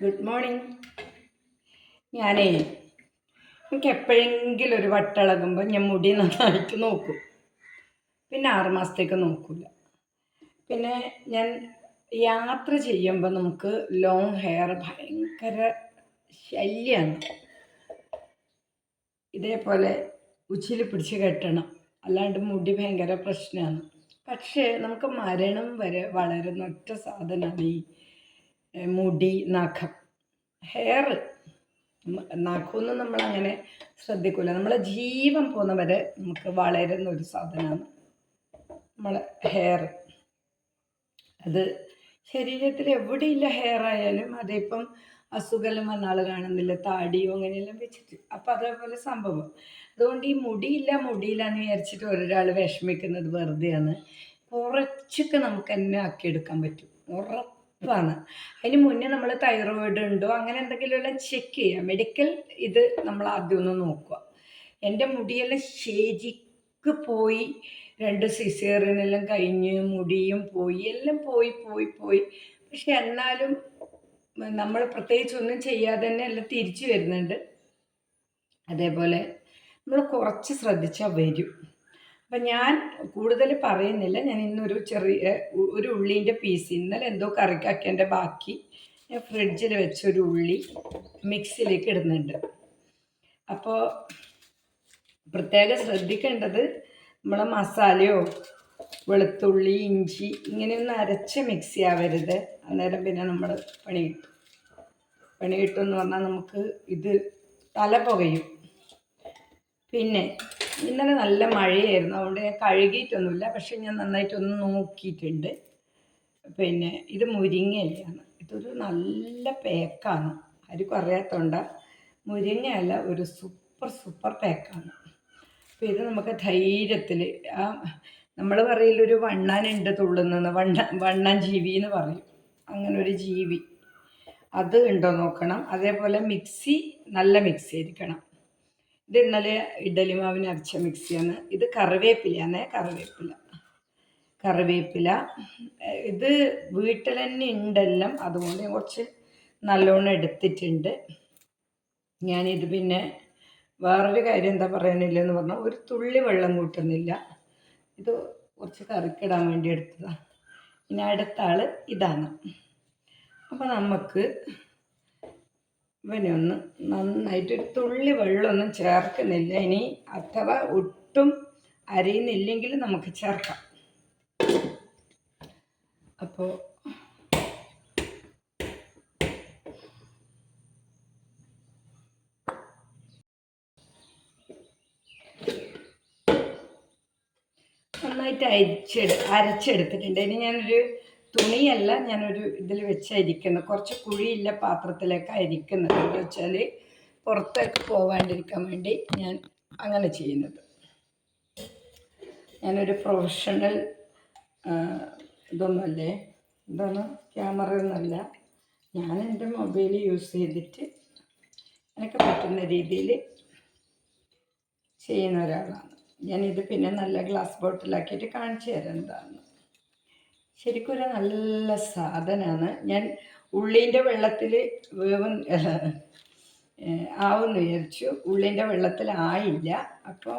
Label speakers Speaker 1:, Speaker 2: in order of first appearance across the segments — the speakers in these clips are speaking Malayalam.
Speaker 1: ഗുഡ് മോർണിംഗ് ഞാനേ എനിക്ക് എപ്പോഴെങ്കിലും ഒരു വട്ടിളകുമ്പോൾ ഞാൻ മുടി നന്നായിട്ട് നോക്കും. പിന്നെ ആറ് മാസത്തേക്ക് നോക്കില്ല പിന്നെ ഞാൻ യാത്ര ചെയ്യുമ്പോൾ നമുക്ക് ലോങ് ഹെയർ ഭയങ്കര ശല്യമാണ് ഇതേപോലെ ഉച്ചിൽ പിടിച്ച് കെട്ടണം. അല്ലാണ്ട് മുടി ഭയങ്കര പ്രശ്നമാണ്. പക്ഷേ നമുക്ക് മരണം വരെ വളരുന്ന ഒറ്റ സാധനമാണ് ഈ മുടി നഖം ഹെയർ നഖമൊന്നും നമ്മളങ്ങനെ ശ്രദ്ധിക്കില്ല നമ്മളെ ജീവൻ പോകുന്ന വരെ നമുക്ക് വളരുന്ന ഒരു സാധനമാണ് നമ്മളെ ഹെയർ അത് ശരീരത്തിൽ എവിടെയില്ല ഹെയർ ആയാലും അതിപ്പം അസുഖം വന്ന ആൾ കാണുന്നില്ല താടിയോ അങ്ങനെയെല്ലാം വെച്ചിട്ട്. അപ്പം അതേപോലെ സംഭവം. അതുകൊണ്ട് ഈ മുടിയില്ല മുടിയില്ല എന്ന് വിചാരിച്ചിട്ട് ഒരാൾ വിഷമിക്കുന്നത് വെറുതെയാണ്. കുറച്ചൊക്കെ നമുക്ക് തന്നെ ആക്കിയെടുക്കാൻ പറ്റും. ഉറപ്പാണ്. അതിന് മുന്നേ നമ്മൾ തൈറോയിഡ് ഉണ്ടോ അങ്ങനെ എന്തെങ്കിലും എല്ലാം ചെക്ക് ചെയ്യാം. മെഡിക്കൽ ഇത് നമ്മൾ ആദ്യം ഒന്ന് നോക്കുക. എന്റെ മുടിയെല്ലാം ശരിക്ക് പോയി രണ്ട് സിസേറിനെല്ലാം കഴിഞ്ഞ് മുടിയും പോയി എല്ലാം പോയി പോയി പോയി. പക്ഷെ എന്നാലും നമ്മൾ പ്രത്യേകിച്ച് ഒന്നും ചെയ്യാതെ തന്നെ എല്ലാം തിരിച്ചു വരുന്നുണ്ട്. അതേപോലെ നമ്മൾ കുറച്ച് ശ്രദ്ധിച്ചാൽ വരും. അപ്പം ഞാൻ കൂടുതൽ പറയുന്നില്ല. ഞാൻ ഇന്നൊരു ചെറിയ ഒരു ഉള്ളീന്റെ പീസ് ഇന്നലെ എന്തോ കറിക്കാക്കേണ്ട ബാക്കി. ഞാൻ ഫ്രിഡ്ജിൽ വെച്ചൊരു ഉള്ളി മിക്സിയിലേക്ക് ഇടുന്നുണ്ട്. അപ്പോൾ പ്രത്യേകം ശ്രദ്ധിക്കേണ്ടത് നമ്മളെ മസാലയോ വെളുത്തുള്ളി ഇഞ്ചി ഇങ്ങനെയൊന്നും അരച്ച് മിക്സ് ആവരുത് അന്നേരം പിന്നെ നമ്മൾ പണി കിട്ടും. പണി പറഞ്ഞാൽ നമുക്ക് ഇത് തല പുകയും. പിന്നെ ഇന്നലെ നല്ല മഴയായിരുന്നു. അതുകൊണ്ട് ഞാൻ കഴുകിയിട്ടൊന്നുമില്ല. പക്ഷെ ഞാൻ നന്നായിട്ടൊന്ന് നോക്കിയിട്ടുണ്ട്. പിന്നെ ഇത് മുരിങ്ങയിലാണ് ഇതൊരു നല്ല പേക്കാണ്. ആർക്കും അറിയാത്തതുകൊണ്ട് മുരിങ്ങയല്ല ഒരു സൂപ്പർ സൂപ്പർ പേക്കാണ്. അപ്പോൾ ഇത് നമുക്ക് ധൈര്യത്തിൽ ആ നമ്മൾ പറയില്ലൊരു വണ്ണാനുണ്ട് തുള്ളുന്നെന്ന് വണ്ണ വണ്ണാൻ ജീവി എന്ന് പറയും. അങ്ങനെ ഒരു ജീവി. അത് ഉണ്ടോ നോക്കണം. അതേപോലെ മിക്സി നല്ല മിക്സി ആയിരിക്കണം. ഇത് ഇന്നലെ ഇഡലി മാവിന് അരച്ച മിക്സിയാണ് ഇത് കറിവേപ്പിലയാണ് കറിവേപ്പില. കറിവേപ്പില. ഇത് വീട്ടിൽ തന്നെ ഉണ്ടെല്ലാം. അതുകൊണ്ട് ഞാൻ കുറച്ച് നല്ലോണം എടുത്തിട്ടുണ്ട്. ഞാനിത് പിന്നെ വേറൊരു കാര്യം എന്താ പറയാനില്ലെന്ന് പറഞ്ഞാൽ ഒരു തുള്ളി വെള്ളം കൂട്ടുന്നില്ല. ഇത് കുറച്ച് കറിക്കിടാൻ വേണ്ടി എടുത്തതാണ് ഇനി അടുത്ത ആൾ ഇതാണ്. അപ്പോൾ നമുക്ക് ഇവനെ ഒന്ന് നന്നായിട്ട് ഒരു തുള്ളി വെള്ളമൊന്നും ചേർക്കുന്നില്ല. ഇനി അഥവാ ഒട്ടും അരിയുന്നില്ലെങ്കിൽ നമുക്ക് ചേർക്കാം. അപ്പോൾ നന്നായിട്ട് അരിച്ചെടു അരച്ചെടുത്തിട്ടുണ്ട്. ഇനി ഞാനൊരു തുണിയല്ല ഞാനൊരു ഇതിൽ വെച്ചായിരിക്കുന്നത്. കുറച്ച് കുഴിയില്ല പാത്രത്തിലേക്കായിരിക്കുന്നത്. എന്ന് വെച്ചാൽ പുറത്തേക്ക് പോകാണ്ടിരിക്കാൻ വേണ്ടി ഞാൻ അങ്ങനെ ചെയ്യുന്നത്. ഞാനൊരു പ്രൊഫഷണൽ ഇതൊന്നുമല്ലേ? എന്താണ്? ക്യാമറ ഒന്നുമല്ല. ഞാൻ എന്റെ മൊബൈൽ യൂസ് ചെയ്തിട്ട് എനിക്ക് പറ്റുന്ന രീതിയിൽ ചെയ്യുന്ന ഒരാളാണ്. ഞാനിത് പിന്നെ നല്ല ഗ്ലാസ് ബോട്ടിലാക്കിയിട്ട് കാണിച്ചു തരാം എന്താണെന്ന്. ശരിക്കും ഒരു നല്ല സാധനമാണ് ഞാൻ ഉള്ളീന്റെ വെള്ളത്തിൽ വേവും ആവും വിചാരിച്ചു. ഉള്ളീന്റെ വെള്ളത്തിൽ ആയില്ല. അപ്പോൾ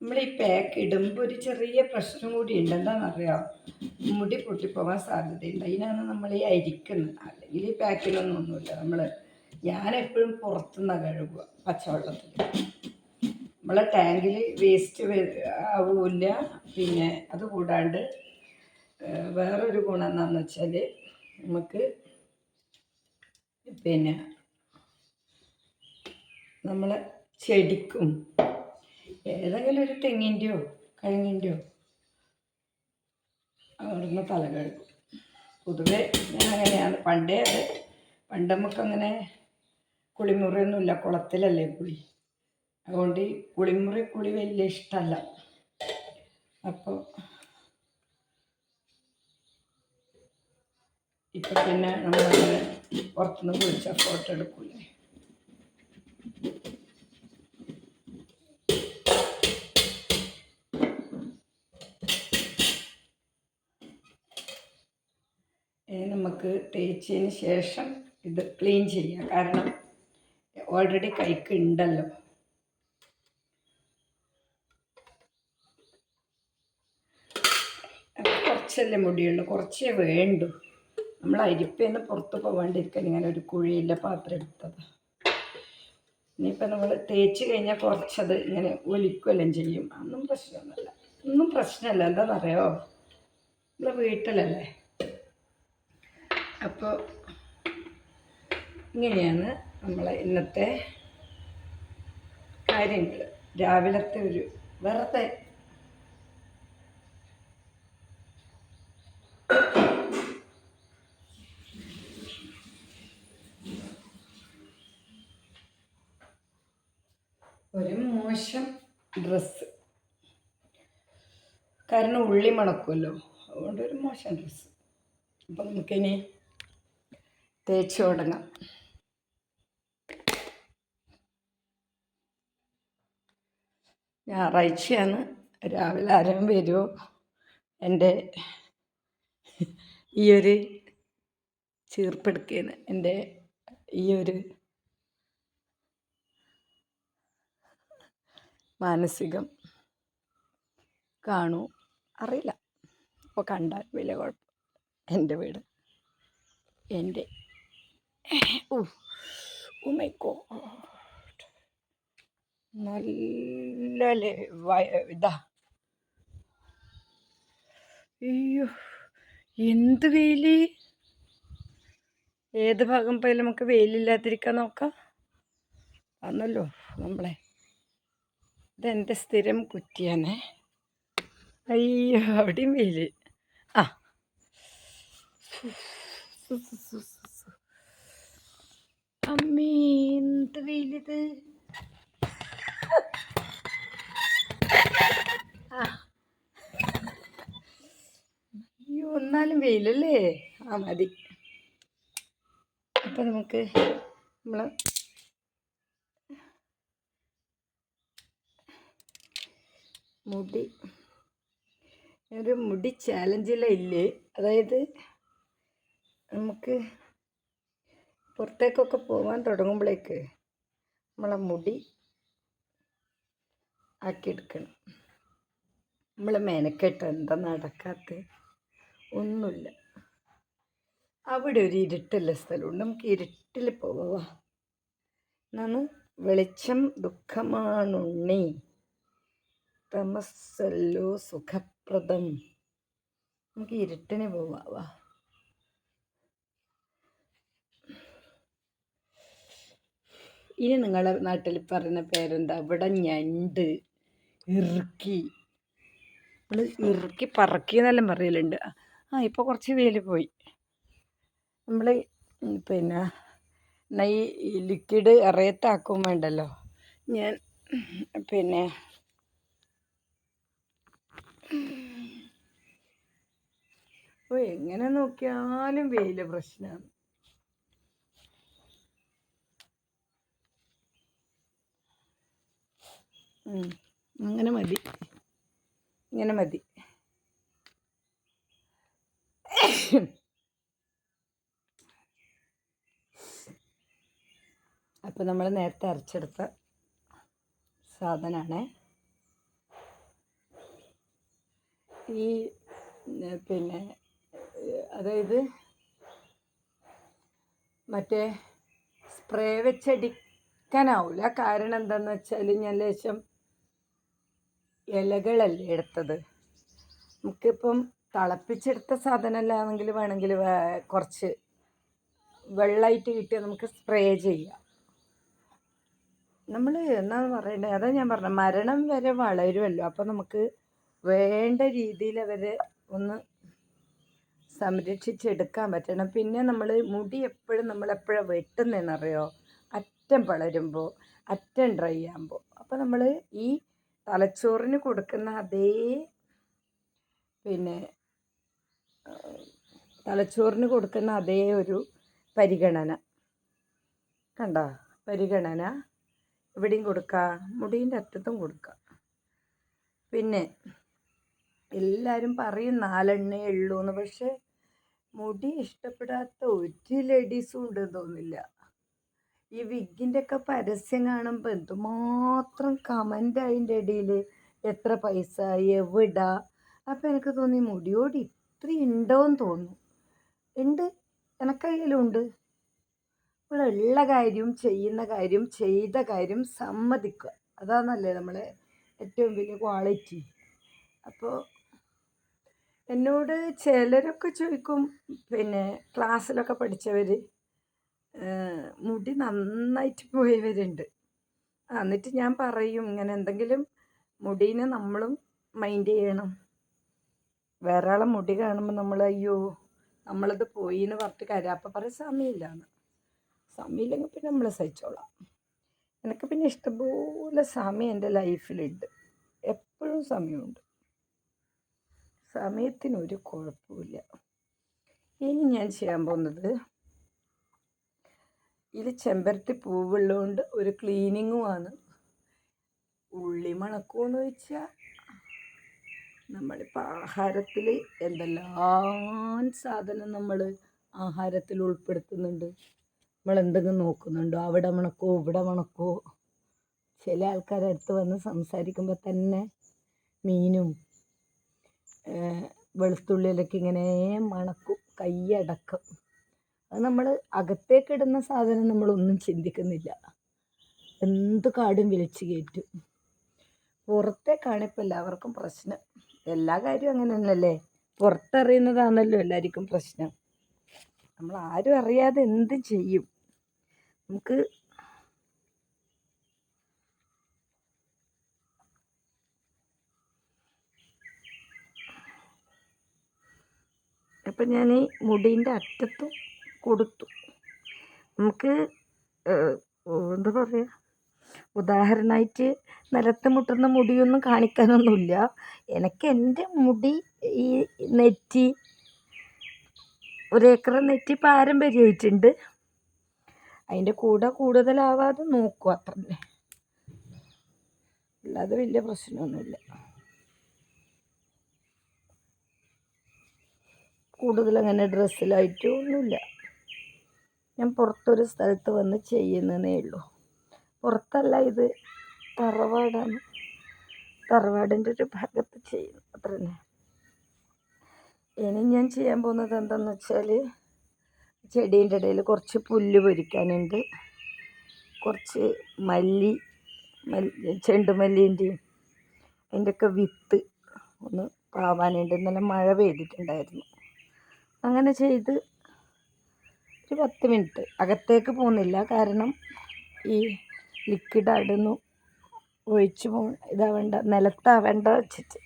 Speaker 1: നമ്മൾ ഈ പാക്ക് ഇടുമ്പോൾ ഒരു ചെറിയ പ്രശ്നം കൂടി ഉണ്ട്. എന്താണെന്നറിയാം? മുടി പൊട്ടിപ്പോകാൻ സാധ്യതയുണ്ട്. അതിനാണ് നമ്മൾ ഈ അരിക്കുന്നത്. അല്ലെങ്കിൽ ഈ പാക്കിലൊന്നും ഒന്നുമില്ല. നമ്മൾ ഞാനെപ്പോഴും പുറത്തുനിന്ന് കഴുകുക പച്ചവെള്ളത്തിൽ. നമ്മളെ ടാങ്കിൽ വേസ്റ്റ് ആവില്ല. പിന്നെ അത് കൂടാണ്ട് വേറൊരു ഗുണം എന്താണെന്ന് വെച്ചാൽ നമുക്ക് പിന്നെ നമ്മളെ ചെടിക്കും ഏതെങ്കിലും ഒരു തെങ്ങിന്റെയോ കഴുങ്ങിന്റെയോ അവിടുന്ന് തല കഴുകും. പൊതുവെ ഞാൻ അങ്ങനെയാണ്. പണ്ടേ അത് പണ്ട് നമുക്കങ്ങനെ കുളിമുറിയൊന്നുമില്ല കുളത്തിലല്ലേ കുളി. അതുകൊണ്ട് ഈ കുളിമുറി കുളി വലിയ ഇഷ്ടമല്ല അപ്പോൾ ഇപ്പം നമ്മൾ നമ്മളങ്ങനെ പുറത്തുനിന്ന് വിളിച്ചാൽ ഫോട്ടോ എടുക്കൂലേ? നമുക്ക് തേച്ചതിന് ശേഷം ഇത് ക്ലീൻ ചെയ്യാം. കാരണം ഓൾറെഡി കൈക്ക് ഉണ്ടല്ലോ. കുറച്ചല്ലേ മുടിയുള്ളൂ. കുറച്ചേ വേണ്ടൂ. നമ്മൾ അരിപ്പേന്ന് പുറത്ത് പോകാണ്ടിരിക്കാൻ ഇങ്ങനെ ഒരു കുഴിയില്ല പാത്രം എടുത്തത്. ഇനിയിപ്പോൾ നമ്മൾ തേച്ച് കഴിഞ്ഞാൽ കുറച്ചത് ഇങ്ങനെ ഒലിക്കുമെല്ലാം ചെയ്യും. അതൊന്നും പ്രശ്നമൊന്നുമില്ല. ഒന്നും പ്രശ്നമല്ല. എന്താണെന്നറിയോ നമ്മളെ വീട്ടിലല്ലേ? അപ്പോൾ ഇങ്ങനെയാണ് നമ്മളെ ഇന്നത്തെ കാര്യങ്ങൾ. രാവിലത്തെ ഒരു വെറുതെ ഒരു മോശം ഡ്രസ്സ്. കാരണം ഉള്ളി മണക്കുമല്ലോ. അതുകൊണ്ട് ഒരു മോശം ഡ്രസ്സ്. അപ്പം നമുക്കിനി തേച്ച് തുടങ്ങാം. ഞായറാഴ്ചയാണ്. രാവിലെ ആരും വരുമോ എന്റെ ഈയൊരു ഒരു ചീർപ്പെടുക്കുകയാണ് എന്റെ ഈയൊരു മാനസികം കാണൂ. അറിയില്ല. അപ്പോൾ കണ്ടാൽ വലിയ കുഴപ്പം. എന്റെ വീട്. എന്റെ മൈ ഗോഡ് നല്ല ഇതാ. അയ്യോ എന്ത് വെയിൽ ഏത് ഭാഗം പോയാലും നമുക്ക് വെയിലില്ലാതിരിക്കാൻ നോക്കാം. അന്നല്ലോ നമ്മളെ. ഇതെന്റെ സ്ഥിരം കുറ്റിയാണ്. അയ്യോ അവിടെയും വെയിൽ. ആ. അമ്മീ എന്ത് വെയിലിത്? അയ്യോ എന്നാലും വെയിലല്ലേ? ആ മതി. അപ്പം നമുക്ക് നമ്മൾ മുടി. ഒരു മുടി ചാലഞ്ചിലെ ഇല്ലേ? അതായത് നമുക്ക് പുറത്തേക്കൊക്കെ പോകാൻ തുടങ്ങുമ്പോഴേക്ക് നമ്മളെ മുടി ആക്കിയെടുക്കണം. നമ്മൾ മെനക്കെട്ട് എന്താ നടക്കാത്ത? ഒന്നുമില്ല. അവിടെ ഒരു ഇരുട്ടുള്ള സ്ഥലമുണ്ട്. നമുക്ക് ഇരുട്ടിൽ പോവാ. എന്നാണ് വെളിച്ചം ദുഃഖമാണുണ്ണി. തമസ്സല്ലോ സുഖപ്രദം. നമുക്ക് ഇരുട്ടിന് പോവാ. ഇനി നിങ്ങളുടെ നാട്ടിൽ പറയുന്ന പേരെന്താ? ഇവിടെ ഞണ്ട് ഇറുക്കി. നമ്മൾ ഇറുക്കി പറക്കി എന്നെല്ലാം പറയലുണ്ട്. ആ ഇപ്പോൾ കുറച്ച് വെയിൽ പോയി. നമ്മൾ പിന്നെ നൈ ലിക്വിഡ് ഇറയത്താക്കും വേണ്ടല്ലോ. ഞാൻ പിന്നെ ഓ എങ്ങനെ നോക്കിയാലും വെയിൽ പ്രശ്നമാണ് അങ്ങനെ മതി. ഇങ്ങനെ മതി. അപ്പോൾ നമ്മൾ നേരത്തെ അരച്ചെടുത്ത സാധനമാണ് ഈ പിന്നെ അതായത് മറ്റേ സ്പ്രേ വെച്ചടിക്കാനാവില്ല കാരണം എന്താണെന്ന് വെച്ചാൽ ഞാൻ ലേശം ഇലകളല്ലേ എടുത്തത്. നമുക്കിപ്പം തിളപ്പിച്ചെടുത്ത സാധനമല്ലാണെങ്കിൽ വേണമെങ്കിൽ കുറച്ച് വെള്ളമായിട്ട് കിട്ടിയാൽ നമുക്ക് സ്പ്രേ ചെയ്യാം. നമ്മൾ എന്നാ പറയണ്ടേ? അതാ ഞാൻ പറഞ്ഞ മരണം വരെ വളരുമല്ലോ അപ്പം നമുക്ക് വേണ്ട രീതിയിൽ അവരെ ഒന്ന് സംരക്ഷിച്ചെടുക്കാൻ പറ്റണം. പിന്നെ നമ്മൾ മുടി എപ്പോഴും നമ്മൾ വെട്ടുന്നതെന്നറിയോ അറ്റം വളരുമ്പോൾ അറ്റം ഡ്രൈ ആകുമ്പോൾ അപ്പോൾ നമ്മൾ ഈ തലച്ചോറിന് കൊടുക്കുന്ന അതേ പിന്നെ തലച്ചോറിന് കൊടുക്കുന്ന അതേ ഒരു പരിഗണന. കണ്ട? പരിഗണന. ഇവിടെയും കൊടുക്കുക മുടീന്റെ അറ്റത്തും കൊടുക്കുക പിന്നെ എല്ലാവരും പറയും നാലെണ്ണേ ഉള്ളൂ എന്ന് പക്ഷേ മുടി ഇഷ്ടപ്പെടാത്ത ഒരു ലേഡീസും ഉണ്ടെന്ന് തോന്നില്ല ഈ വിഗിന്റെ ഒക്കെ പരസ്യം കാണുമ്പോൾ എന്തുമാത്രം കമന്റ് അതിന്റെ ഇടയിൽ എത്ര പൈസ എവിടാ? അപ്പം എനിക്ക് തോന്നി മുടിയോട് ഇത്ര ഉണ്ടോയെന്ന് തോന്നുന്നു. ഉണ്ട്. എനക്കയ്യിലും ഉണ്ട് നമ്മളുള്ള കാര്യം ചെയ്യുന്ന കാര്യം ചെയ്ത കാര്യം സമ്മതിക്കുക. അതാണല്ലേ നമ്മളെ ഏറ്റവും വലിയ ക്വാളിറ്റി അപ്പോൾ എന്നോട് ചിലരൊക്കെ ചോദിക്കും പിന്നെ ക്ലാസ്സിലൊക്കെ പഠിച്ചവർ മുടി നന്നായിട്ട് പോയവരുണ്ട്. എന്നിട്ട് ഞാൻ പറയും ഇങ്ങനെ എന്തെങ്കിലും മുടീനെ നമ്മളും മൈൻഡ് ചെയ്യണം. വേറെ ആളെ മുടി കാണുമ്പോൾ നമ്മൾ അയ്യോ നമ്മളത് പോയി എന്ന് പറഞ്ഞിട്ട് കാര്യം അപ്പം പറയും സമയമില്ലാന്ന്. സമയമില്ലെങ്കിൽ പിന്നെ നമ്മൾ സഹിച്ചോളാം. എനിക്ക് പിന്നെ ഇഷ്ടംപോലെ സമയം എന്റെ ലൈഫിലുണ്ട് എപ്പോഴും സമയമുണ്ട്. സമയത്തിനൊരു കുഴപ്പമില്ല. ഇനി ഞാൻ ചെയ്യാൻ പോകുന്നത് ഇതിൽ ചെമ്പരത്തി പൂവുള്ളതുകൊണ്ട് ഒരു ക്ലീനിങ്ങുമാണ് ഉള്ളി മണക്കുമെന്ന് വെച്ചാൽ നമ്മളിപ്പോൾ ആഹാരത്തിൽ എന്തെല്ലാം സാധനം നമ്മൾ ആഹാരത്തിൽ ഉൾപ്പെടുത്തുന്നുണ്ട്. നമ്മൾ എന്തെങ്കിലും നോക്കുന്നുണ്ടോ? അവിടെ മണക്കോ? ഇവിടെ മണക്കോ? ചില ആൾക്കാരടുത്ത് വന്ന് സംസാരിക്കുമ്പോൾ തന്നെ മീനും വെളുത്തുള്ളിയിലൊക്കെ ഇങ്ങനെ മണക്കും കൈയടക്കം. അത് നമ്മൾ അകത്തേക്കിടുന്ന സാധനം നമ്മളൊന്നും ചിന്തിക്കുന്നില്ല. എന്ത് കാടും വിളിച്ചു കയറ്റും. പുറത്തേക്കാണ് ഇപ്പം എല്ലാവർക്കും പ്രശ്നം. എല്ലാ കാര്യവും അങ്ങനെ തന്നെയല്ലേ? പുറത്തറിയുന്നതാണല്ലോ എല്ലാവർക്കും പ്രശ്നം. നമ്മൾ ആരും അറിയാതെ എന്തും ചെയ്യും? നമുക്ക് അപ്പം ഞാൻ ഈ മുടീന്റെ അറ്റത്തും കൊടുത്തു. നമുക്ക് എന്താ പറയുക ഉദാഹരണമായിട്ട് നിലത്ത് മുട്ടുന്ന മുടിയൊന്നും കാണിക്കാനൊന്നുമില്ല. എനിക്ക് എന്റെ മുടി ഈ നെറ്റി ഒരേക്കർ നെറ്റി പാരമ്പര്യമായിട്ടുണ്ട് അതിന്റെ കൂടെ കൂടുതലാവാതെ നോക്കുക അത്ര അല്ലാതെ വലിയ പ്രശ്നമൊന്നുമില്ല. കൂടുതൽ അങ്ങനെ ഡ്രസ്സിലായിട്ടും ഒന്നുമില്ല. ഞാൻ പുറത്തൊരു സ്ഥലത്ത് വന്ന് ചെയ്യുന്നതേ ഉള്ളൂ. പുറത്തല്ല ഇത് തറവാടാണ്. തറവാടിന്റെ ഒരു ഭാഗത്ത് ചെയ്യുന്നു. അത്ര തന്നെ. ഇനി ഞാൻ ചെയ്യാൻ പോകുന്നത് എന്താണെന്ന് വെച്ചാൽ ചെടീന്റെ ഇടയിൽ കുറച്ച് പുല്ല് പൊരിക്കാനുണ്ട്. കുറച്ച് മല്ലി മല്ലി ചെണ്ടുമല്ലിന്റെയും അതിന്റെയൊക്കെ വിത്ത് ഒന്ന് പാവാനുണ്ട്. ഇന്നലെ മഴ പെയ്തിട്ടുണ്ടായിരുന്നു. അങ്ങനെ ചെയ്ത് ഒരു പത്ത് മിനിറ്റ്. അകത്തേക്ക് പോകുന്നില്ല. കാരണം ഈ ലിക്വിഡ് അവിടുന്ന് ഒഴിച്ച് പോ ഇതാവേണ്ട നിലത്താവേണ്ട വെച്ചിട്ട്.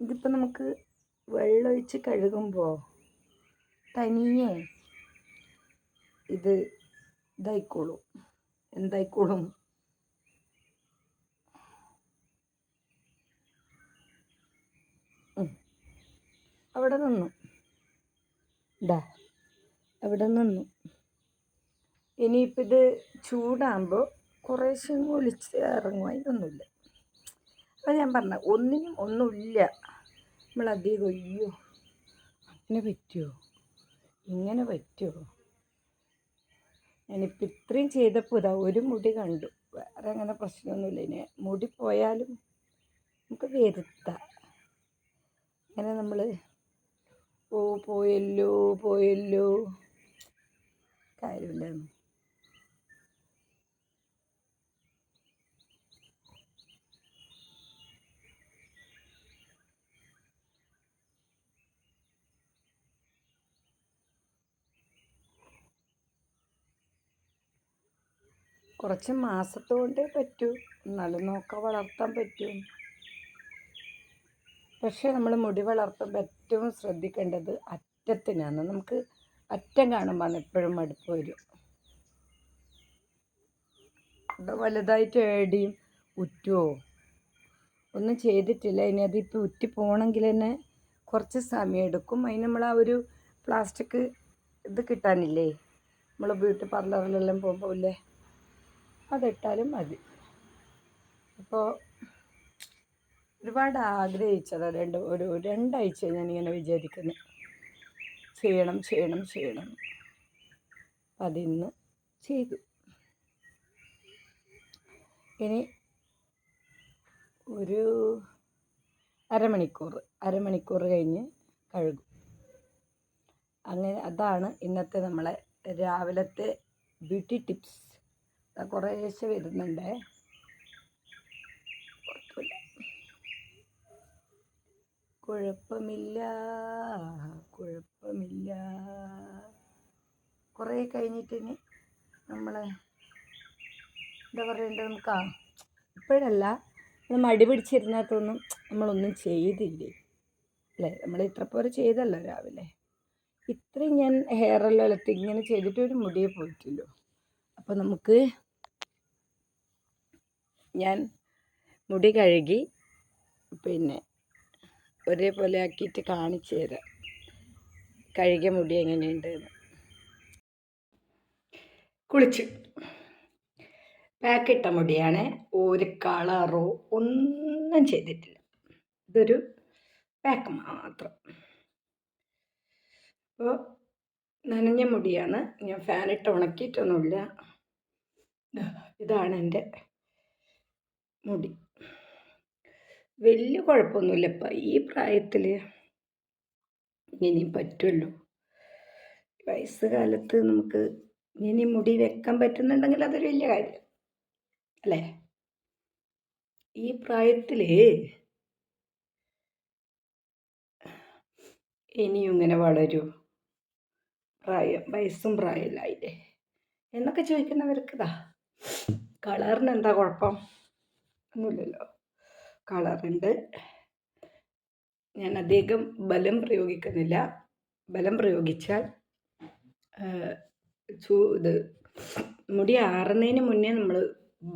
Speaker 1: ഇതിപ്പോൾ നമുക്ക് വെള്ളമൊഴിച്ച് കഴുകുമ്പോൾ തനിയെ ഇത് ഇതായിക്കോളും. എന്തായിക്കോളും? അവിടെ നിന്നു. ഇതാ അവിടെ നിന്നു. ഇനിയിപ്പോൾ ഇത് ചൂടാകുമ്പോൾ കുറേശ്ശെ ഒലിച്ച് ഇറങ്ങും അതിനൊന്നുമില്ല അപ്പം ഞാൻ പറഞ്ഞ ഒന്നിനും ഒന്നുമില്ല. നമ്മൾ അധികം അയ്യോ അങ്ങനെ പറ്റുമോ ഇങ്ങനെ പറ്റുമോ ഞാനിപ്പോൾ ഇത്രയും ചെയ്തപ്പോൾ ഇതാ ഒരു മുടി കണ്ടു. വേറെ അങ്ങനെ പ്രശ്നമൊന്നുമില്ല. ഇനി മുടി പോയാലും നമുക്ക് വരുത്താം. അങ്ങനെ നമ്മൾ ഓ പോയല്ലോ പോയല്ലോ. കാര്യമില്ലായിരുന്നു കുറച്ച് മാസത്തുകൊണ്ടേ പറ്റൂ. എന്നാലും നോക്കാൻ വളർത്താൻ പറ്റും. പക്ഷേ നമ്മൾ മുടി വളർത്തുമ്പോൾ ഏറ്റവും ശ്രദ്ധിക്കേണ്ടത് അറ്റത്തിനാണ്. നമുക്ക് അറ്റം കാണുമ്പോൾ എപ്പോഴും മടുപ്പ് വരും വലുതായിട്ട് ഏടിയും ഉറ്റുമോ ഒന്നും ചെയ്തിട്ടില്ല. ഇനി അതിപ്പോൾ ഉറ്റി പോകണമെങ്കിൽ തന്നെ കുറച്ച് സമയം എടുക്കും. അതിന് നമ്മൾ ആ ഒരു പ്ലാസ്റ്റിക് ഇത് കിട്ടാനില്ലേ? നമ്മൾ ബ്യൂട്ടി പാർലറിലെല്ലാം പോകുമ്പോൾ ഇല്ലേ അതിട്ടാലും മതി. അപ്പോൾ ഒരുപാട് ആഗ്രഹിച്ചതാണ് രണ്ട് ഒരു രണ്ടാഴ്ച ഞാനിങ്ങനെ വിചാരിക്കുന്നു. ചെയ്യണം ചെയ്യണം ചെയ്യണം. അതിന്ന് ചെയ്തു. ഇനി ഒരു അരമണിക്കൂർ അരമണിക്കൂർ കഴിഞ്ഞ് കഴുകും. അങ്ങനെ അതാണ് ഇന്നത്തെ നമ്മളെ രാവിലത്തെ ബ്യൂട്ടി ടിപ്സ്. കുറേശ്ശെ വരുന്നുണ്ടേ. കുഴപ്പമില്ല കുഴപ്പമില്ല. കുറേ കഴിഞ്ഞിട്ട് ഇനി നമ്മളെ എന്താ പറയണ്ടത് നമുക്ക്? ഇപ്പോഴല്ല. നമ്മൾ മടി പിടിച്ചിരുന്നതൊന്നും നമ്മളൊന്നും ചെയ്തില്ലേ? അല്ലേ? നമ്മൾ ഇത്ര പോലെ ചെയ്തല്ലോ രാവിലെ. ഇത്രയും ഞാൻ ഹെയറെല്ലാം അലത്തി ഇങ്ങനെ ചെയ്തിട്ട് ഒരു മുടിയെ പോയിട്ടില്ലോ അപ്പോൾ നമുക്ക് ഞാൻ മുടി കഴുകി പിന്നെ ഒരേപോലെ ആക്കിയിട്ട് കാണിച്ചു തരാം. കഴുകിയ മുടി എങ്ങനെയുണ്ട് കുളിച്ച്. പാക്കിട്ട മുടിയാണ്. ഒരു കളറോ ഒന്നും ചെയ്തിട്ടില്ല. ഇതൊരു പാക്ക് മാത്രം. അപ്പോൾ നനഞ്ഞ മുടിയാണ്. ഞാൻ ഫാനിട്ട് ഉണക്കിയിട്ടൊന്നുമില്ല. ഇതാണ് എന്റെ മുടി. വലിയ കുഴപ്പമൊന്നുമില്ല ഇപ്പം ഈ പ്രായത്തിൽ ഇനി പറ്റുമല്ലോ വയസ്സ് കാലത്ത് നമുക്ക് ഇനി മുടി വെക്കാൻ പറ്റുന്നുണ്ടെങ്കിൽ അതൊരു വലിയ കാര്യം. അല്ലേ? ഈ പ്രായത്തിൽ ഇനിയും ഇങ്ങനെ വളരൂ. പ്രായം വയസ്സും പ്രായമില്ലായില്ലേ എന്നൊക്കെ ചോദിക്കുന്നവർക്ക് ഇതാ കളറിന് എന്താ കുഴപ്പം? ഒന്നുമില്ലല്ലോ. കളറുണ്ട്. ഞാൻ അധികം ബലം പ്രയോഗിക്കുന്നില്ല. ബലം പ്രയോഗിച്ചാൽ ചൂ ഇത് മുടി ആറുന്നതിന് മുന്നേ നമ്മൾ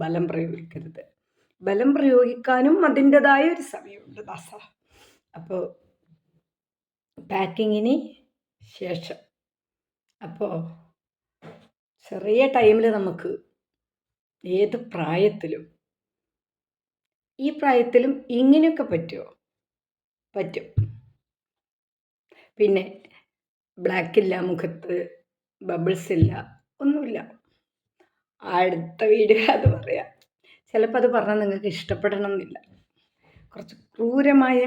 Speaker 1: ബലം പ്രയോഗിക്കരുത്. ബലം പ്രയോഗിക്കാനും അതിന്റെതായ ഒരു സമയമുണ്ട് ദാസ. അപ്പോൾ പാക്കിങ്ങിന് ശേഷം. അപ്പോൾ ചെറിയ ടൈമിൽ നമുക്ക് ഏത് പ്രായത്തിലും ഈ പ്രായത്തിലും ഇങ്ങനെയൊക്കെ പറ്റുമോ പറ്റും. പിന്നെ ബ്ലാക്ക് ബ്ലാക്കില്ല മുഖത്ത് ബബിൾസ് ഇല്ല ഒന്നുമില്ല. അടുത്ത വീഡിയോ അത് പറയാം. ചിലപ്പോൾ അത് പറഞ്ഞാൽ നിങ്ങൾക്ക് ഇഷ്ടപ്പെടണം എന്നില്ല കുറച്ച് ക്രൂരമായ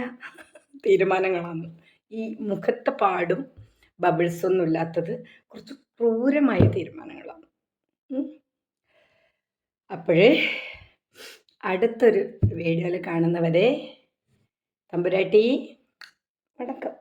Speaker 1: തീരുമാനങ്ങളാണ്. ഈ മുഖത്തെ പാടും ബബിൾസ് ഒന്നും ഇല്ലാത്തത് കുറച്ച് ക്രൂരമായ തീരുമാനങ്ങളാണ്. അപ്പോഴേ അടുത്തൊരു വീഡിയോയിൽ കാണുന്നവരെ തമ്പുരാട്ടി വണക്കം.